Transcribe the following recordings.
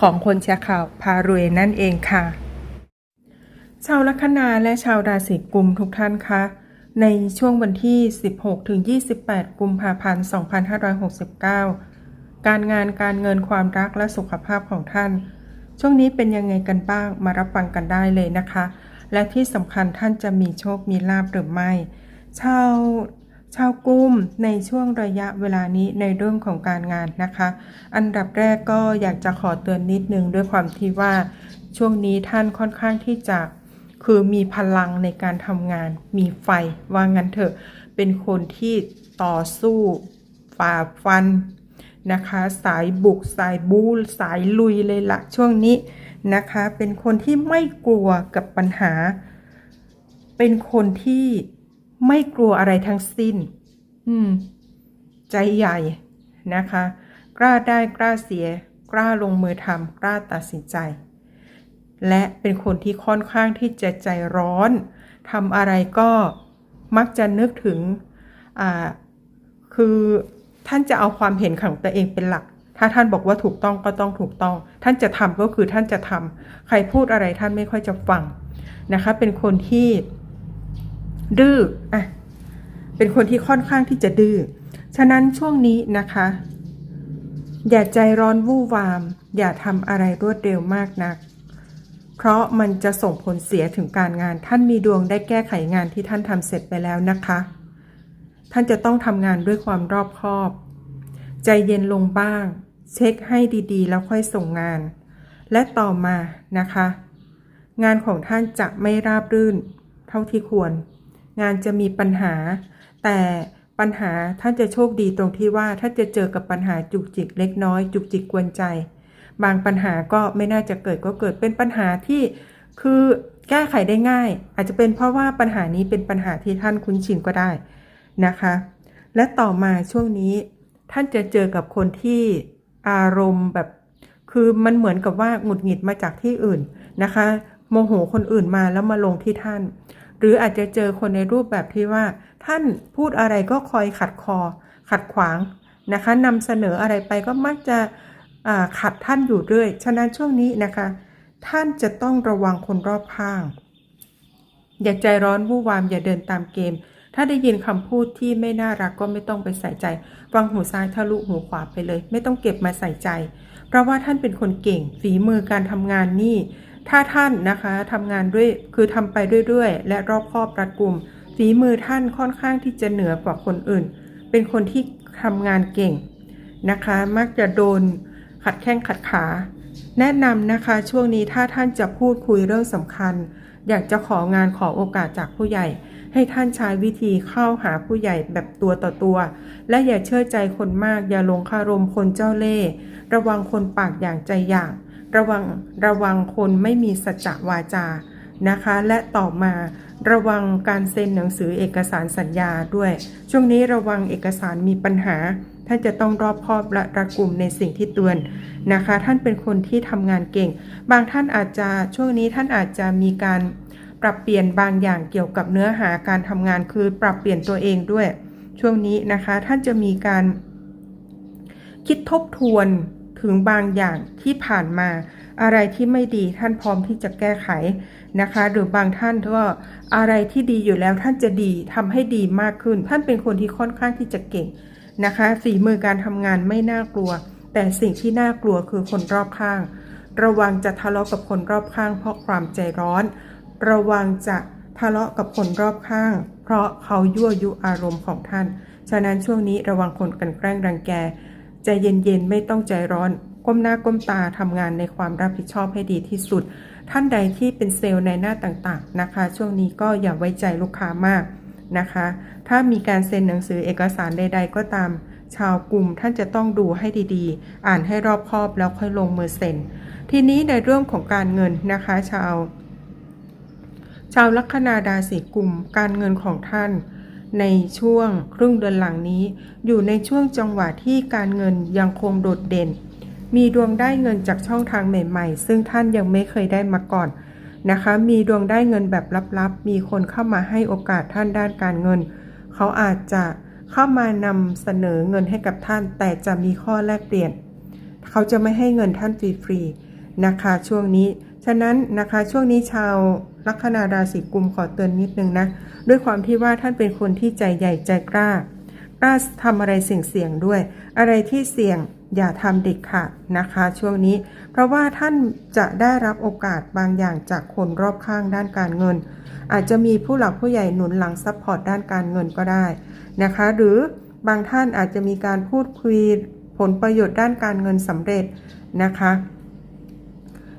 ของคนแชร์ข่าวพารวยนั่นเองค่ะ ชาวลัคนาและชาวราศีกุมทุกท่านคะในช่วงวันที่ 16ถึง28 กุมภาพันธ์ 2569 การงานการเงินความรักและสุขภาพของท่าน ช่วงนี้เป็นยังไงกันบ้างมารับฟังกันได้เลยนะคะ และที่สำคัญท่านจะมีโชคมีลาบหรือไม่ ชาว ชาวกุมในช่วงระยะเวลานี้ในเรื่องของการงานนะคะ อันดับแรกก็อยากจะขอเตือนนิดนึงด้วยความที่ว่าช่วงนี้ท่านค่อนข้างที่จะคือมีพลังในการทำงาน มีไฟว่างั้นเถอะเป็นคนที่ต่อสู้ฝ่าฟันนะคะ สายบุกสายบูลสายลุยเลยละช่วงนี้นะคะ เป็นคนที่ไม่กลัวกับปัญหา เป็นคนที่ ไม่กลัวอะไรทั้งสิ้น อืม ใจใหญ่นะคะ กล้าได้กล้าเสีย กล้าลงมือทำกล้าตัดสินใจ และเป็นคนที่ค่อนข้างที่จะใจร้อนทำอะไรก็มักจะนึกถึง อ่า คือท่านจะเอาความเห็นของตัวเองเป็นหลัก ถ้าท่านบอกว่าถูกต้องก็ต้องถูกต้อง ท่านจะทำก็คือท่านจะทำใครพูดอะไรท่านไม่ค่อยจะฟังนะคะ เป็นคนที่ ดื้ออะเป็นคนที่ค่อนข้างที่จะดื้อ ฉะนั้นช่วงนี้นะคะ อย่าใจร้อนวู่วาม อย่าทำอะไรรวดเร็วมากนัก เพราะมันจะส่งผลเสียถึงการงาน ท่านมีดวงได้แก้ไขงานที่ท่านทำเสร็จไปแล้วนะคะ ท่านจะต้องทำงานด้วยความรอบคอบ ใจเย็นลงบ้าง เช็คให้ดีๆ แล้วค่อยส่งงาน และต่อมานะคะ งานของท่านจะไม่ราบรื่น เท่าที่ควร งานจะมีปัญหา แต่ปัญหาท่านจะโชคดีตรงที่ว่าท่านจะเจอกับปัญหาจุกจิกเล็กน้อย จุกจิกกวนใจ บางปัญหาก็ไม่น่าจะเกิดก็เกิดเป็นปัญหาที่คือแก้ไขได้ง่าย อาจจะเป็นเพราะว่าปัญหานี้เป็นปัญหาที่ท่านคุ้นชินก็ได้นะคะ และต่อมาช่วงนี้ท่านจะเจอกับคนที่อารมณ์แบบ คือมันเหมือนกับว่าหงุดหงิดมาจากที่อื่นนะคะ โมโหคนอื่นมาแล้วมาลงที่ท่าน หรืออาจจะเจอคนในรูปแบบที่ว่า ท่านพูดอะไรก็คอยขัดคอ ขัดขวางนะคะนำเสนออะไรไปก็มักจะขัดท่านอยู่เรื่อย ฉะนั้นช่วงนี้นะคะ ท่านจะต้องระวังคนรอบข้าง อย่าใจร้อนวู่วามอย่าเดินตามเกม ถ้าได้ยินคำพูดที่ไม่น่ารักก็ไม่ต้องไปใส่ใจฟังหูซ้ายทะลุหูขวาไปเลย ไม่ต้องเก็บมาใส่ใจ เพราะว่าท่านเป็นคนเก่ง ฝีมือการทำงานนี่ ถ้าท่านนะคะทำงานด้วยคือทำไปเรื่อยๆ และรอบคอบรัดกุมฝีมือท่านค่อนข้างที่จะเหนือกว่าคนอื่น เป็นคนที่ทำงานเก่งนะคะ มักจะโดนขัดแข้งขัดขา แนะนำนะคะช่วงนี้ถ้าท่านจะพูดคุยเรื่องสำคัญ อยากจะของานขอโอกาสจากผู้ใหญ่ ให้ท่านใช้วิธีเข้าหาผู้ใหญ่แบบตัวต่อตัว และอย่าเชื่อใจคนมากอย่าหลงคารมคนเจ้าเล่ห์ระวังคนปากอย่างใจอย่าง ระวังระวังคนไม่มีสัจจวาจานะคะ และต่อมาระวังการเซ็นหนังสือเอกสารสัญญาด้วย ช่วงนี้ระวังเอกสารมีปัญหา ท่านจะต้องรอบคอบและระกุมในสิ่งที่เตือนนะคะ ท่านเป็นคนที่ทำงานเก่ง บางท่านอาจจะช่วงนี้ท่านอาจจะมีการปรับเปลี่ยนบางอย่างเกี่ยวกับเนื้อหาการทำงานคือปรับเปลี่ยนตัวเองด้วย ช่วงนี้นะคะท่านจะมีการคิดทบทวน ถึงบางอย่างที่ผ่านมา อะไรที่ไม่ดีท่านพร้อมที่จะแก้ไขนะคะ หรือบางท่านก็อะไรที่ดีอยู่แล้วท่านจะดีทำให้ดีมากขึ้น ท่านเป็นคนที่ค่อนข้างที่จะเก่งนะคะฝีมือการทำงานไม่น่ากลัว แต่สิ่งที่น่ากลัวคือคนรอบข้าง ระวังจะทะเลาะกับคนรอบข้าง เพราะความใจร้อน ระวังจะทะเลาะกับคนรอบข้าง เพราะเขายั่วยุอารมณ์ของท่าน ฉะนั้นช่วงนี้ระวังคนกันแกล้งรังแก ใจเย็นๆ ไม่ต้องใจร้อน ก้มหน้าก้มตาทำงานในความรับผิดชอบให้ดีที่สุด ท่านใดที่เป็นเซลล์ในหน้าต่างๆนะคะ ช่วงนี้ก็อย่าไว้ใจลูกค้ามากนะคะ ถ้ามีการเซ็นหนังสือเอกสารใด ๆ ก็ตาม ชาวกลุ่มท่านจะต้องดูให้ดีๆ อ่านให้รอบคอบแล้วค่อยลงมือเซ็น ทีนี้ในเรื่องของการเงินนะคะ ชาว ชาวลัคนาราศีกุมการเงินของท่าน ในช่วงครึ่งเดือนหลังนี้ อยู่ในช่วงจังหวะที่การเงินยังคงโดดเด่น มีดวงได้เงินจากช่องทางใหม่ๆ ซึ่งท่านยังไม่เคยได้มาก่อนนะคะ มีดวงได้เงินแบบลับๆ มีคนเข้ามาให้โอกาสท่านด้านการเงิน เขาอาจจะเข้ามานำเสนอเงินให้กับท่าน แต่จะมีข้อแลกเปลี่ยน เขาจะไม่ให้เงินท่านฟรีๆนะคะ ช่วงนี้ ฉะนั้นนะคะช่วงนี้ชาว ลัคนาราศีกุมขอเตือนนิดนึงนะ ด้วยความที่ว่าท่านเป็นคนที่ใจใหญ่ใจกล้ากล้าทำอะไรเสี่ยงๆด้วย อะไรที่เสี่ยงอย่าทำเด็ดขาดนะคะ ช่วงนี้ เพราะว่าท่านจะได้รับโอกาสบางอย่างจากคนรอบข้างด้านการเงิน อาจจะมีผู้หลักผู้ใหญ่หนุนหลังซัพพอร์ตด้านการเงินก็ได้นะคะ หรือบางท่านอาจจะมีการพูดคุยผลประโยชน์ด้านการเงินสำเร็จนะคะ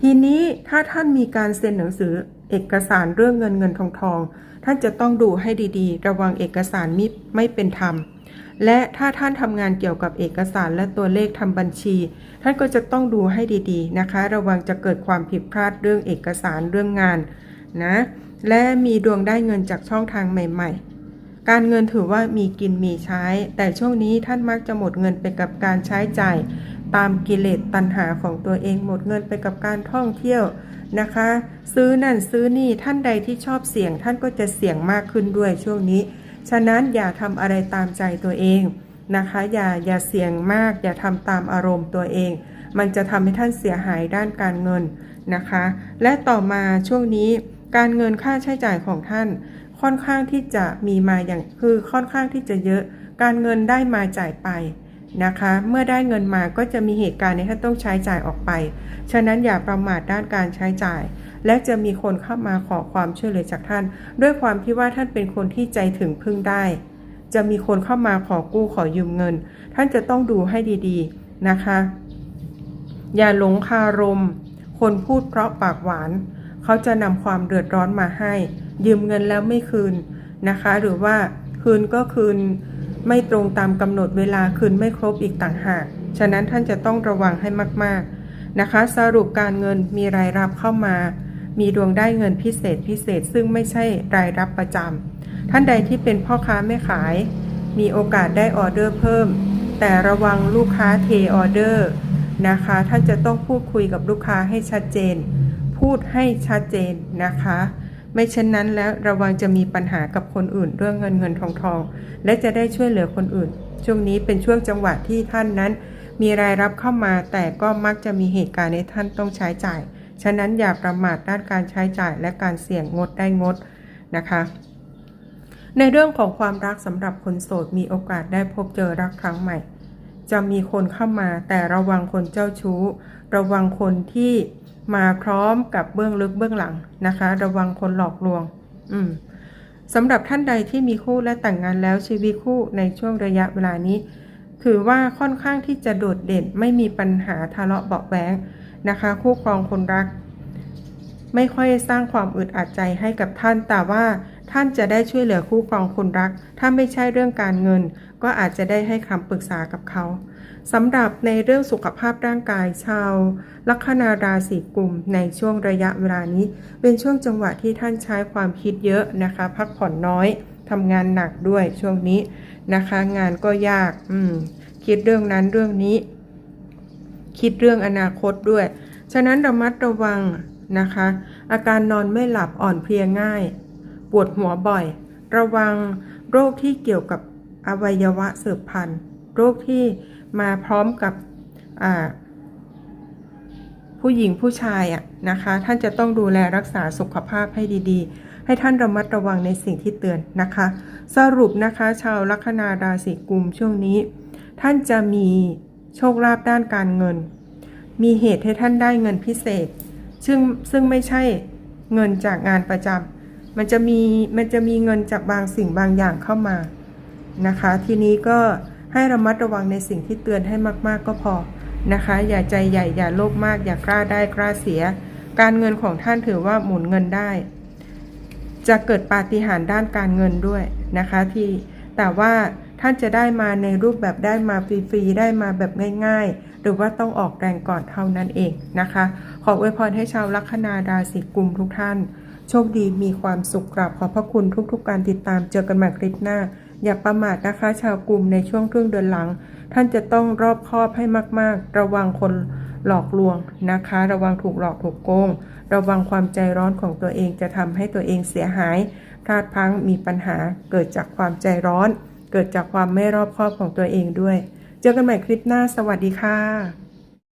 ทีนี้ถ้าท่านมีการเซ็นหนังสือ เอกสารเรื่องเงินเงินทองทอง ท่านจะต้องดูให้ดีๆ ระวังเอกสารมิไม่เป็นธรรม และถ้าท่านทำงานเกี่ยวกับเอกสารและตัวเลขทำบัญชี ท่านก็จะต้องดูให้ดีๆนะคะ ระวังจะเกิดความผิดพลาดเรื่องเอกสารเรื่องงานนะและมีดวงได้เงินจากช่องทางใหม่ ๆ การเงินถือว่ามีกินมีใช้ แต่ช่วงนี้ท่านมักจะหมดเงินไปกับการใช้จ่าย ตามกิเลสตัณหาของตัวเองหมดเงินไปกับการท่องเที่ยว นะคะ ซื้อนั่นซื้อนี่ท่านใดที่ชอบเสี่ยงท่านก็จะเสี่ยงมากขึ้นด้วยช่วงนี้ ฉะนั้นอย่าทำอะไรตามใจตัวเองนะคะ อย่าอย่าเสี่ยงมาก อย่าทำตามอารมณ์ตัวเอง มันจะทำให้ท่านเสียหายด้านการเงินนะคะ และต่อมาช่วงนี้การเงินค่าใช้จ่ายของท่าน ค่อนข้างที่จะมีมาอย่างคือค่อนข้างที่จะเยอะ การเงินได้มาจ่ายไป นะคะ เมื่อได้เงินมาก็จะมีเหตุการณ์ที่ท่านต้องใช้จ่ายออกไป ฉะนั้นอย่าประมาทด้านการใช้จ่าย และจะมีคนเข้ามาขอความช่วยเหลือจากท่าน ด้วยความที่ว่าท่านเป็นคนที่ใจถึงพึ่งได้ จะมีคนเข้ามาขอกู้ขอยืมเงิน ท่านจะต้องดูให้ดีๆนะคะ อย่าหลงคารม คนพูดเพราะปากหวาน เขาจะนำความเดือดร้อนมาให้ ยืมเงินแล้วไม่คืนนะคะ หรือว่าคืนก็คืน ไม่ตรงตามกำหนดเวลาคืนไม่ครบอีกต่างหาก ฉะนั้นท่านจะต้องระวังให้มากๆนะคะ สรุปการเงินมีรายรับเข้ามา มีดวงได้เงินพิเศษพิเศษซึ่งไม่ใช่รายรับประจำท่านใดที่เป็นพ่อค้าแม่ขาย มีโอกาสได้ออเดอร์เพิ่ม แต่ระวังลูกค้าเทออเดอร์นะคะ ท่านจะต้องพูดคุยกับลูกค้าให้ชัดเจน พูดให้ชัดเจนนะคะ ไม่เช่นนั้นแล้วระวังจะมีปัญหากับคนอื่นเรื่องเงินเงินทองทองและจะได้ช่วยเหลือคนอื่น ช่วงนี้เป็นช่วงจังหวะที่ท่านนั้น มีรายรับเข้ามาแต่ก็มักจะมีเหตุการณ์ในท่านต้องใช้จ่าย ฉะนั้นอย่าประมาทด้านการใช้จ่ายและการเสี่ยงงดได้งดนะคะ ในเรื่องของความรักสำหรับคนโสดมีโอกาสได้พบเจอรักครั้งใหม่ จะมีคนเข้ามาแต่ระวังคนเจ้าชู้ ระวังคนที่ มาพร้อมกับเบื้องลึกเบื้องหลังนะคะ ระวังคนหลอกลวง อืมสำหรับท่านใดที่มีคู่และแต่งงานแล้วชีวิตคู่ในช่วงระยะเวลานี้ ถือว่าค่อนข้างที่จะโดดเด่นไม่มีปัญหาทะเลาะเบาะแว้งนะคะ คู่ครองคนรัก ไม่ค่อยสร้างความอึดอัดใจให้กับท่านแต่ว่า ท่านจะได้ช่วยเหลือคู่ครองคนรัก ถ้าไม่ใช่เรื่องการเงิน ก็อาจจะได้ให้คำปรึกษากับเขาสำหรับในเรื่องสุขภาพร่างกายชาว ลัคนาราศีกุมในช่วงระยะเวลานี้ เป็นช่วงจังหวะที่ท่านใช้ความคิดเยอะนะคะ พักผ่อนน้อยทำงานหนักด้วยช่วงนี้นะคะ งานก็ยากอืมคิดเรื่องนั้นเรื่องนี้ คิดเรื่องอนาคตด้วย ฉะนั้นระมัดระวังนะคะ อาการนอนไม่หลับอ่อนเพลียง่าย ปวดหัวบ่อย ระวังโรคที่เกี่ยวกับอวัยวะสืบพันธุ์ โรคที่มาพร้อมกับผู้หญิงผู้ชายอะนะคะ ท่านจะต้องดูแลรักษาสุขภาพให้ดีๆ ให้ท่านระมัดระวังในสิ่งที่เตือนนะคะ สรุปนะคะ ชาวลัคนาราศีกุมช่วงนี้ ท่านจะมีโชคลาภด้านการเงิน มีเหตุให้ท่านได้เงินพิเศษ ซึ่งซึ่งไม่ใช่เงินจากงานประจำ มันจะมีมันจะมีเงินจากบางสิ่งบางอย่างเข้ามานะคะ ทีนี้ก็ให้ระมัดระวังในสิ่งที่เตือนให้มากๆก็พอนะคะ อย่าใจใหญ่อย่าโลภมาก อย่ากล้าได้กล้าเสีย การเงินของท่านถือว่าหมุนเงินได้ จะเกิดปาฏิหาริย์ด้านการเงินด้วยนะคะที่แต่ว่าท่านจะได้มาในรูปแบบได้มาฟรีๆได้มาแบบง่าย ๆ หรือว่าต้องออกแรงก่อนเท่านั้นเองนะคะ ขออวยพรให้ชาวลัคนาราศีกุมทุกท่าน โชคดีมีความสุขกราบขอบพระคุณทุกๆ การติดตามเจอกันใหม่คลิปหน้า อย่าประมาทนะคะ ชาวกลุ่มในช่วงครึ่งเดือนหลัง ท่านจะต้องรอบคอบให้มากๆ ระวังคนหลอกลวงนะคะ ระวังถูกหลอกถูกโกง ระวังความใจร้อนของตัวเองจะทำให้ตัวเองเสียหายพลาดพังมีปัญหาเกิดจากความใจร้อน เกิดจากความไม่รอบคอบของตัวเองด้วย เจอกันใหม่คลิปหน้า สวัสดีค่ะ